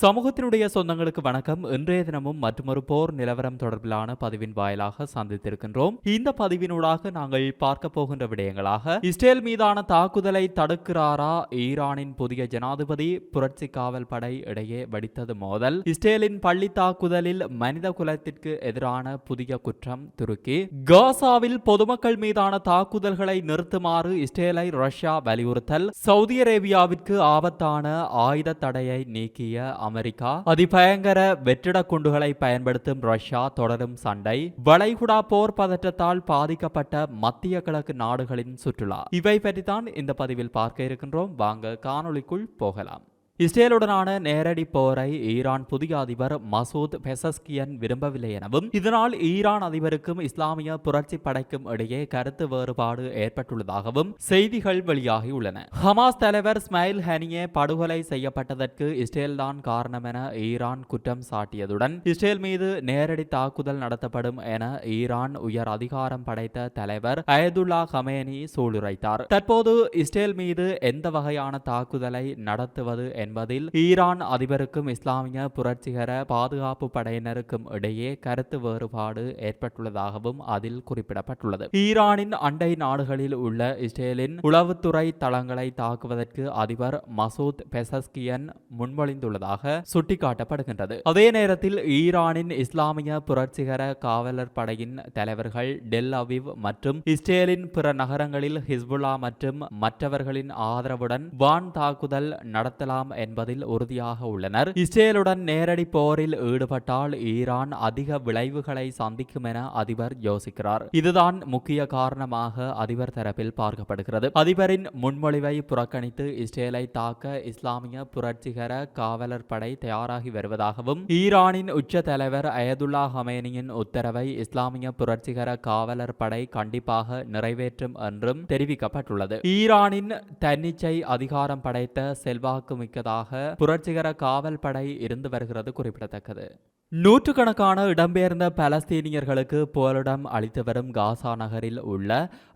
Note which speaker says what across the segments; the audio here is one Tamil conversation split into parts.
Speaker 1: சமூகத்தினுடைய சொந்தங்களுக்கு வணக்கம். இன்றைய தினமும் மற்றொரு போர் நிலவரம் தொடர்பிலான பதிவின் வாயிலாக சந்தித்திருக்கின்றோம். இந்த பதிவினூடாக நாங்கள் பார்க்க போகின்ற விடயங்களாக இஸ்ரேல் மீதான தாக்குதலை தடுக்கிறாரா? ஈரானின் புதிய ஜனாதிபதி புரட்சி காவல் படை இடையே வெடித்தது மோதல். இஸ்ரேலின் பள்ளி தாக்குதலில் மனித குலத்திற்கு எதிரான புதிய குற்றம் துருக்கி. காசாவில் பொதுமக்கள் மீதான தாக்குதல்களை நிறுத்துமாறு இஸ்ரேலை ரஷ்யா வலியுறுத்தல். சவுதி அரேபியாவிற்கு ஆபத்தான ஆயுத தடையை நீக்கிய அமெரிக்கா. அதிபயங்கர வெற்றிட குண்டுகளை பயன்படுத்தும் ரஷ்யா தொடரும் சண்டை. வளைகுடா போர் பதற்றத்தால் பாதிக்கப்பட்ட மத்திய கிழக்கு நாடுகளின் சுற்றுலா. இவை பற்றித்தான் இந்த பதிவில் பார்க்க இருக்கின்றோம். வாங்க காணொளிக்குள் போகலாம். இஸ்ரேலுடனான நேரடி போரை ஈரான் புதிய அதிபர் மசூத் பெசஸ்கியன் விரும்பவில்லை எனவும் இதனால் ஈரான் அதிபருக்கும் இஸ்லாமிய புரட்சி படைக்கும் இடையே கருத்து வேறுபாடு ஏற்பட்டுள்ளதாகவும் செய்திகள் வெளியாகியுள்ளன. ஹமாஸ் தலைவர் ஸ்மைல் ஹனியே படுகொலை செய்யப்பட்டதற்கு இஸ்ரேல்தான் காரணம் என ஈரான் குற்றம் சாட்டியதுடன் இஸ்ரேல் மீது நேரடி தாக்குதல் நடத்தப்படும் என ஈரான் உயர் அதிகாரம் படைத்த தலைவர் அயதுல்லா ஹமேனி சூளுரைத்தார். தற்போது இஸ்ரேல் மீது எந்த வகையான தாக்குதலை நடத்துவது என்பதில் ஈரான் அதிபருக்கும் இஸ்லாமிய புரட்சிகர பாதுகாப்பு படையினருக்கும் இடையே கருத்து வேறுபாடு ஏற்பட்டுள்ளதாகவும் அதில் குறிப்பிடப்பட்டுள்ளது. ஈரானின் அண்டை நாடுகளில் உள்ள இஸ்ரேலின் உளவுத்துறை தளங்களை தாக்குவதற்கு அதிபர் மசூத் பெசஸ்கியன் முன்மொழிந்துள்ளதாக சுட்டிக்காட்டப்படுகின்றது. அதே நேரத்தில் ஈரானின் இஸ்லாமிய புரட்சிகர காவலர் படையின் தலைவர்கள் டெல் அவிவ் மற்றும் இஸ்ரேலின் பிற நகரங்களில் ஹிஸ்புல்லா மற்றும் மற்றவர்களின் ஆதரவுடன் வான் தாக்குதல் நடத்தலாம் என்பதில் உறுதியாக உள்ளனர். இஸ்ரேலுடன் நேரடி போரில் ஈடுபட்டால் ஈரான் அதிக விளைவுகளை சந்திக்கும் என அதிபர் யோசிக்கிறார். இதுதான் முக்கிய காரணமாக அதிபர் தரப்பில் பார்க்கப்படுகிறது. அதிபரின் முன்மொழிவை புறக்கணித்து இஸ்ரேலை தாக்க இஸ்லாமிய புரட்சிகர காவலர் படை தயாராகி வருவதாகவும் ஈரானின் உச்ச தலைவர் அயதுல்லா ஹமேனியின் உத்தரவை இஸ்லாமிய புரட்சிகர காவலர் படை கண்டிப்பாக நிறைவேற்றும் என்றும் தெரிவிக்கப்பட்டுள்ளது. ஈரானின் தன்னிச்சை அதிகாரம் படைத்த செல்வாக்கு மிக்கதாக புரட்சிகர காவல் படை இருந்து வருகிறது குறிப்பிடத்தக்கது. நூற்றுக்கணக்கான இடம்பெயர்ந்த பலஸ்தீனியர்களுக்கு புகலிடம் அளித்து வரும் காசா நகரில் உள்ள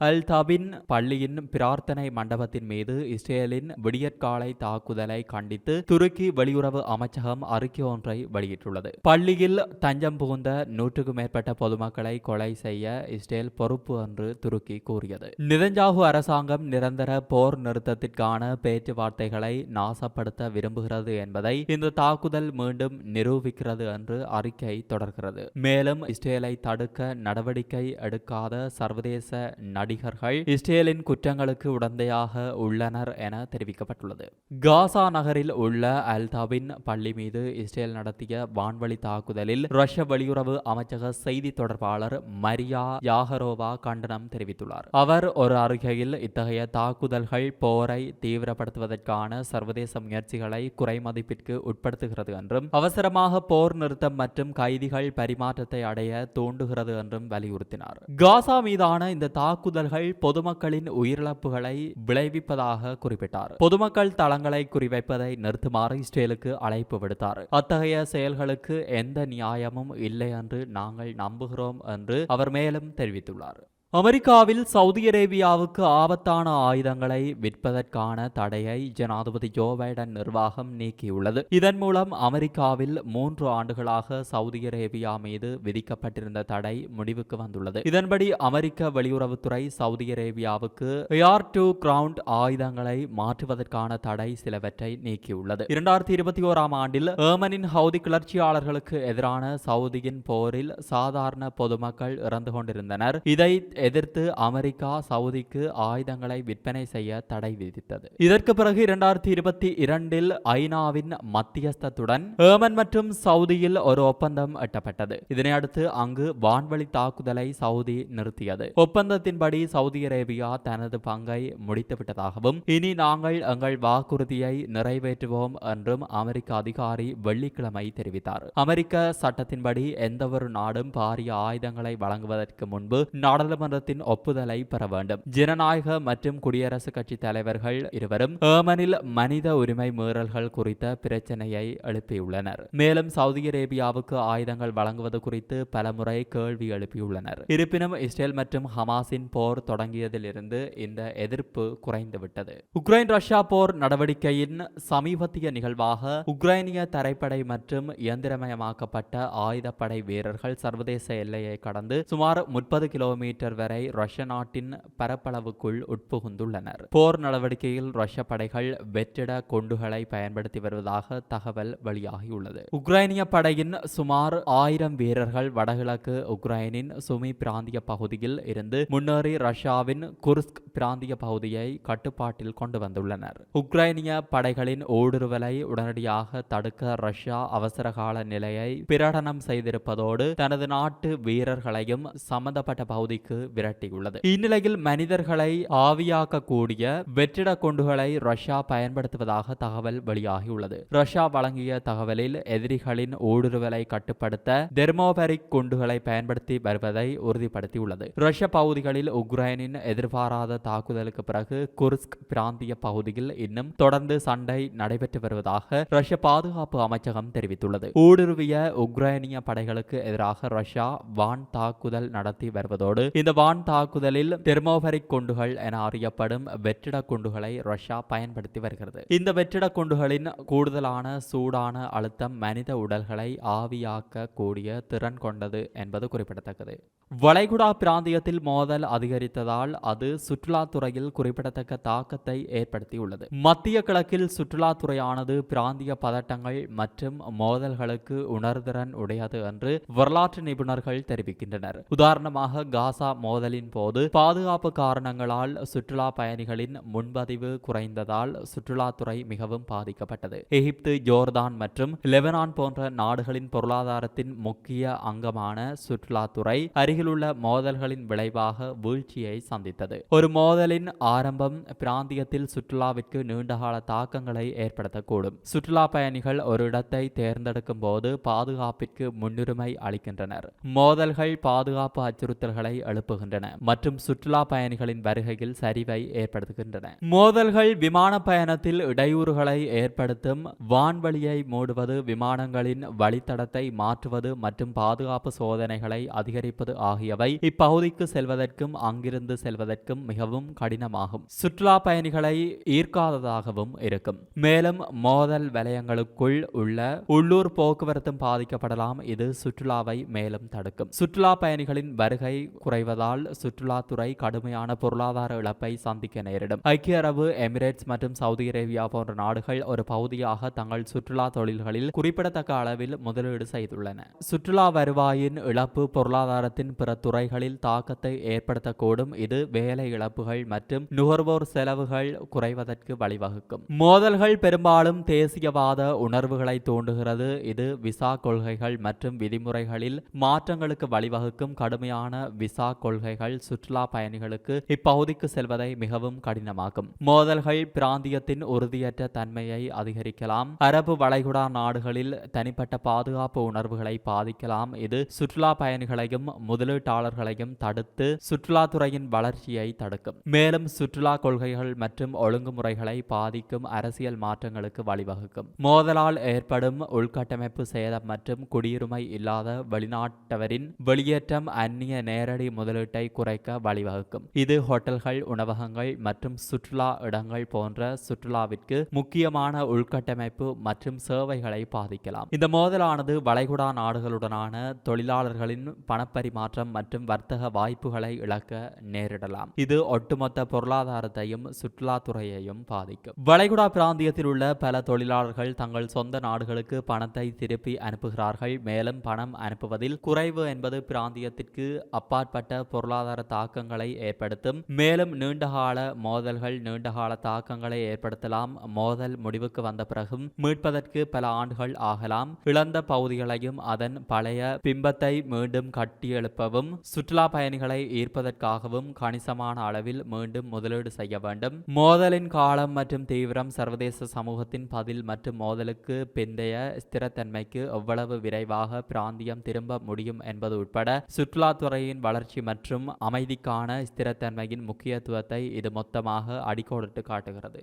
Speaker 1: அல் தபின் பள்ளியின் பிரார்த்தனை மண்டபத்தின் மீது இஸ்ரேலின் விடியற்காலை தாக்குதலை கண்டித்து துருக்கி வெளியுறவு அமைச்சகம் அறிக்கை ஒன்றை வெளியிட்டுள்ளது. பள்ளியில் தஞ்சம் புகுந்த நூற்றுக்கும் மேற்பட்ட பொதுமக்களை கொலை செய்ய இஸ்ரேல் பொறுப்பு என்று துருக்கி கூறியது. நிதஞ்சாகு அரசாங்கம் நிரந்தர போர் நிறுத்தத்திற்கான பேச்சுவார்த்தைகளை நாசப்படுத்த விரும்புகிறது என்பதை இந்த தாக்குதல் மீண்டும் நிரூபிக்கிறது என்று அறிக்கை தொடர்கிறது. மேலும் இஸ்ரேலை தடுக்க நடவடிக்கை எடுக்காத சர்வதேச நடிகர்கள் இஸ்ரேலின் குற்றங்களுக்கு உடந்தையாக உள்ளனர் என தெரிவிக்கப்பட்டுள்ளது. காசா நகரில் உள்ள அல்தாபின் பள்ளி மீது இஸ்ரேல் நடத்திய வான்வழி தாக்குதலில் ரஷ்ய வெளியுறவு அமைச்சக செய்தி தொடர்பாளர் மரியா யாகரோவா கண்டனம் தெரிவித்துள்ளார். அவர் ஒரு அறிக்கையில் இத்தகைய தாக்குதல்கள் போரை தீவிரப்படுத்துவதற்கான சர்வதேச முயற்சிகளை குறைமதிப்பிற்கு உட்படுத்துகிறது என்றும் அவசரமாக போர் நிறுத்தம் மற்றும் கைதிகள் பரிமாற்றத்தை அடைய தூண்டுகிறது என்றும் வலியுறுத்தினார். காசா மீதான இந்த தாக்குதல்கள் பொதுமக்களின் உயிரிழப்புகளை விளைவிப்பதாக குறிப்பிட்டார். பொதுமக்கள் தளங்களை குறிவைப்பதை நிறுத்துமாறு இஸ்ரேலுக்கு அழைப்பு விடுத்தார். அத்தகைய செயல்களுக்கு எந்த நியாயமும் இல்லை என்று நாங்கள் நம்புகிறோம் என்று அவர் மேலும் தெரிவித்துள்ளார். அமெரிக்காவில் சவுதி அரேபியாவுக்கு ஆபத்தான ஆயுதங்களை விற்பதற்கான தடையை ஜனாதிபதி ஜோ பைடன் நிர்வாகம் நீக்கியுள்ளது. இதன் மூலம் அமெரிக்காவில் மூன்று ஆண்டுகளாக சவுதி அரேபியா மீது விதிக்கப்பட்டிருந்த தடை முடிவுக்கு வந்துள்ளது. இதன்படி அமெரிக்க வெளியுறவுத்துறை சவுதி அரேபியாவுக்கு ஏர் டு கிரவுண்ட் ஆயுதங்களை மாற்றுவதற்கான தடை சிலவற்றை நீக்கியுள்ளது. இரண்டாயிரத்தி இருபத்தி ஓராம் ஆண்டில் ஏமனின் ஹவுதி கிளர்ச்சியாளர்களுக்கு எதிரான சவுதியின் போரில் சாதாரண பொதுமக்கள் இறந்து கொண்டிருந்தனர். இதை எதிர்த்து அமெரிக்கா சவுதிக்கு ஆயுதங்களை விற்பனை செய்ய தடை விதித்தது. இதற்கு பிறகு இரண்டாயிரத்தி இருபத்தி இரண்டில் ஐநாவின் மத்தியஸ்தத்துடன் ஏமன் மற்றும் சவுதியில் ஒரு ஒப்பந்தம் எட்டப்பட்டது. இதனை அடுத்து அங்கு வான்வழி தாக்குதலை சவுதி நிறுத்தியது. ஒப்பந்தத்தின்படி சவுதி அரேபியா தனது பங்கை முடித்துவிட்டதாகவும் இனி நாங்கள் எங்கள் வாக்குறுதியை நிறைவேற்றுவோம் என்றும் அமெரிக்க அதிகாரி வெள்ளிக்கிழமை தெரிவித்தார். அமெரிக்க சட்டத்தின்படி எந்தவொரு நாடும் பாரிய ஆயுதங்களை வழங்குவதற்கு முன்பு நாடாளுமன்ற நாடாளுமன்றத்தின் ஒப்புதலை பெற வேண்டும். ஜனநாயக மற்றும் குடியரசுக் கட்சி தலைவர்கள் இருவரும் ஏமனில் மனித உரிமை மீறல்கள் குறித்த பிரச்சனையை எழுப்பியுள்ளனர். மேலும் சவுதி அரேபியாவுக்கு ஆயுதங்கள் வழங்குவது குறித்து பலமுறை கேள்வி எழுப்பியுள்ளனர். இருப்பினும் இஸ்ரேல் மற்றும் ஹமாஸின் போர் தொடங்கியதிலிருந்து இந்த எதிர்ப்பு குறைந்துவிட்டது. உக்ரைன் ரஷ்யா போர் நடவடிக்கையின் சமீபத்திய நிகழ்வாக உக்ரைனிய தரைப்படை மற்றும் இயந்திரமயமாக்கப்பட்ட ஆயுதப்படை வீரர்கள் சர்வதேச எல்லையை கடந்து சுமார் முப்பது கிலோமீட்டர் வரை ரஷ்ய நாட்டின் பரப்பளவுக்குள் உட்புகுந்துள்ளனர். போர் நடவடிக்கையில் ரஷ்ய படைகள் வெற்றிட கொண்டுகளை பயன்படுத்தி வருவதாக தகவல் வெளியாகியுள்ளது. உக்ரைனிய படையின் சுமார் ஆயிரம் வீரர்கள் வடகிழக்கு உக்ரைனின் சுமி பிராந்திய பகுதியில் இருந்து முன்னேறி ரஷ்யாவின் குர்ஸ்க் பிராந்திய பகுதியை கட்டுப்பாட்டில் கொண்டு வந்துள்ளனர். உக்ரைனிய படைகளின் ஊடுருவலை உடனடியாக தடுக்க ரஷ்யா அவசரகால நிலையை பிரகடனம் செய்திருப்பதோடு தனது நாட்டு வீரர்களையும் சம்பந்தப்பட்ட பகுதிக்கு விரட்டியுள்ளது. இந்நிலையில் மனிதர்களை ஆவியாக்கக்கூடிய வெற்றிட குண்டுகளை ரஷ்யா பயன்படுத்துவதாக தகவல் வெளியாகியுள்ளது. ரஷ்யா வழங்கிய தகவலில் எதிரிகளின் ஊடுருவலை கட்டுப்படுத்த தெர்மோபரிக் குண்டுகளை பயன்படுத்தி வருவதை உறுதிப்படுத்தியுள்ளது. ரஷ்ய பகுதிகளில் உக்ரைனின் எதிர்பாராத தாக்குதலுக்கு பிறகு குர்ஸ்க் பிராந்திய பகுதியில் இன்னும் தொடர்ந்து சண்டை நடைபெற்று வருவதாக ரஷ்ய பாதுகாப்பு அமைச்சகம் தெரிவித்துள்ளது. ஊடுருவிய உக்ரைனிய படைகளுக்கு எதிராக ரஷ்யா வான் தாக்குதல் நடத்தி வருவதோடு இந்த வான் தாக்குதலில் தெர்மோபரிக் குண்டுகள் என அறியப்படும் வெற்றிட குண்டுகளை ரஷ்யா பயன்படுத்தி வருகிறது. இந்த வெற்றிட குண்டுகளின் கூடுதலான சூடான அழுத்தம் மனித உடல்களை ஆவியாக்க கூடிய திறன் கொண்டது என்பது குறிப்பிடத்தக்கது. வளைகுடா பிராந்தியத்தில் மோதல் அதிகரித்ததால் அது சுற்றுலாத்துறையில் குறிப்பிடத்தக்க தாக்கத்தை ஏற்படுத்தியுள்ளது. மத்திய கிழக்கில் சுற்றுலாத்துறையானது பிராந்திய பதட்டங்கள் மற்றும் மோதல்களுக்கு உணர்திறன் உடையது என்று வரலாற்று நிபுணர்கள் தெரிவிக்கின்றனர். உதாரணமாக காசா மோதலின் போது பாதுகாப்பு காரணங்களால் சுற்றுலா பயணிகளின் முன்பதிவு குறைந்ததால் சுற்றுலாத்துறை மிகவும் பாதிக்கப்பட்டது. எகிப்து ஜோர்தான் மற்றும் லெபனான் போன்ற நாடுகளின் பொருளாதாரத்தின் முக்கிய அங்கமான சுற்றுலாத்துறை அருகிலுள்ள மோதல்களின் விளைவாக வீழ்ச்சியை சந்தித்தது. ஒரு மோதலின் ஆரம்பம் பிராந்தியத்தில் சுற்றுலாவிற்கு நீண்டகால தாக்கங்களை ஏற்படுத்தக்கூடும். சுற்றுலா பயணிகள் ஒரு இடத்தை தேர்ந்தெடுக்கும் போது பாதுகாப்பிற்கு முன்னுரிமை அளிக்கின்றனர். மோதல்கள் பாதுகாப்பு அச்சுறுத்தல்களை எழுப்புகின்றன மற்றும் சுற்றுலா பயணிகளின் வருகையில் சரிவை ஏற்படுத்துகின்றன. மோதல்கள் விமான பயணத்தில் இடையூறுகளை ஏற்படுத்தும் வான்வழியை மூடுவது விமானங்களின் வழித்தடத்தை மாற்றுவது மற்றும் பாதுகாப்பு சோதனைகளை அதிகரிப்பது ஆகியவை இப்பகுதிக்கு செல்வதற்கும் அங்கிருந்து செல்வதற்கும் மிகவும் கடினமாகும். சுற்றுலா பயணிகளை ஈர்க்காததாகவும் இருக்கும். மேலும் மோதல் வலயங்களுக்குள் உள்ள உள்ளூர் போக்குவரத்தும் பாதிக்கப்படலாம். இது சுற்றுலாவை மேலும் தடுக்கும். சுற்றுலா பயணிகளின் வருகை குறைவதால் சுற்றுலாத்துறை கடுமையான பொருளாதார இழப்பை சந்திக்க நேரிடும். ஐக்கிய அரபு எமிரேட்ஸ் மற்றும் சவுதி அரேபியா போன்ற நாடுகள் ஒரு பகுதியாக தங்கள் சுற்றுலா தொழில்களில் குறிப்பிடத்தக்க அளவில் முதலீடு செய்துள்ளன. சுற்றுலா வருவாயின் இழப்பு பொருளாதாரத்தின் பிற துறைகளில் தாக்கத்தை ஏற்படுத்தக்கூடும். இது வேலை இழப்புகள் மற்றும் நுகர்வோர் செலவுகள் குறைவதற்கு வழிவகுக்கும். மோதல்கள் பெரும்பாலும் தேசியவாத உணர்வுகளை தூண்டுகிறது. இது விசா கொள்கைகள் மற்றும் விதிமுறைகளில் மாற்றங்களுக்கு வழிவகுக்கும். கடுமையான விசா கொள்கைகள் சுற்றுலா பயணிகளுக்கு இப்பகுதிக்கு செல்வதை மிகவும் கடினமாக்கும். மோதல்கள் பிராந்தியத்தின் உறுதியற்ற தன்மையை அதிகரிக்கலாம். அரபு வளைகுடா நாடுகளில் தனிப்பட்ட பாதுகாப்பு உணர்வுகளை பாதிக்கலாம். இது சுற்றுலா பயணிகளையும் முதலீட்டாளர்களையும் தடுத்து சுற்றுலாத்துறையின் வளர்ச்சியை தடுக்கும். மேலும் சுற்றுலா கொள்கைகள் மற்றும் ஒழுங்குமுறைகளை பாதிக்கும் அரசியல் மாற்றங்களுக்கு வழிவகுக்கும். மோதலால் ஏற்படும் உள்கட்டமைப்பு சேதம் மற்றும் குடியுரிமை இல்லாத வெளிநாட்டவரின் வெளியேற்றம் அந்நிய நேரடி முதலீட்டை குறைக்க வழிவகுக்கும். இது ஹோட்டல்கள் உணவகங்கள் மற்றும் சுற்றுலா இடங்கள் போன்ற சுற்றுலாவிற்கு முக்கியமான உள்கட்டமைப்பு மற்றும் சேவைகளை பாதிக்கலாம். இந்த மோதலானது வளைகுடா நாடுகளுடனான தொழிலாளர்களின் பணப்பரிமாற்றம் மற்றும் வர்த்தக வாய்ப்புகளை இழக்க நேரிடலாம். இது ஒட்டுமொத்த பொருளாதாரத்தையும் சுற்றுலாத்துறையையும் பாதிக்கும். வளைகுடா பிராந்தியத்தில் உள்ள பல தொழிலாளர்கள் தங்கள் சொந்த நாடுகளுக்கு பணத்தை திருப்பி அனுப்புகிறார்கள். மேலும் பணம் அனுப்புவதில் குறைவு என்பது பிராந்தியத்திற்கு அப்பாற்பட்ட பொருளாதார தாக்கங்களை ஏற்படுத்தும். மேலும் நீண்டகால மோதல்கள் நீண்டகால தாக்கங்களை ஏற்படுத்தலாம். மோதல் முடிவுக்கு வந்த பிறகும் மீட்பதற்கு பல ஆண்டுகள் ஆகலாம். இழந்த பகுதிகளையும் அதன் பழைய பிம்பத்தை மீண்டும் கட்டியெழுப்ப திருப்பவும் சுற்றுலா பயணிகளை ஈர்ப்பதற்காகவும் கணிசமான அளவில் மீண்டும் முதலீடு செய்ய வேண்டும். மோதலின் காலம் மற்றும் தீவிரம் சர்வதேச சமூகத்தின் பதில் மற்றும் மோதலுக்கு பிந்தைய ஸ்திரத்தன்மைக்கு எவ்வளவு விரைவாக பிராந்தியம் திரும்ப முடியும் என்பது உட்பட சுற்றுலாத்துறையின் வளர்ச்சி மற்றும் அமைதிக்கான ஸ்திரத்தன்மையின் முக்கியத்துவத்தை இது மொத்தமாக அடிக்கோடிட்டு காட்டுகிறது.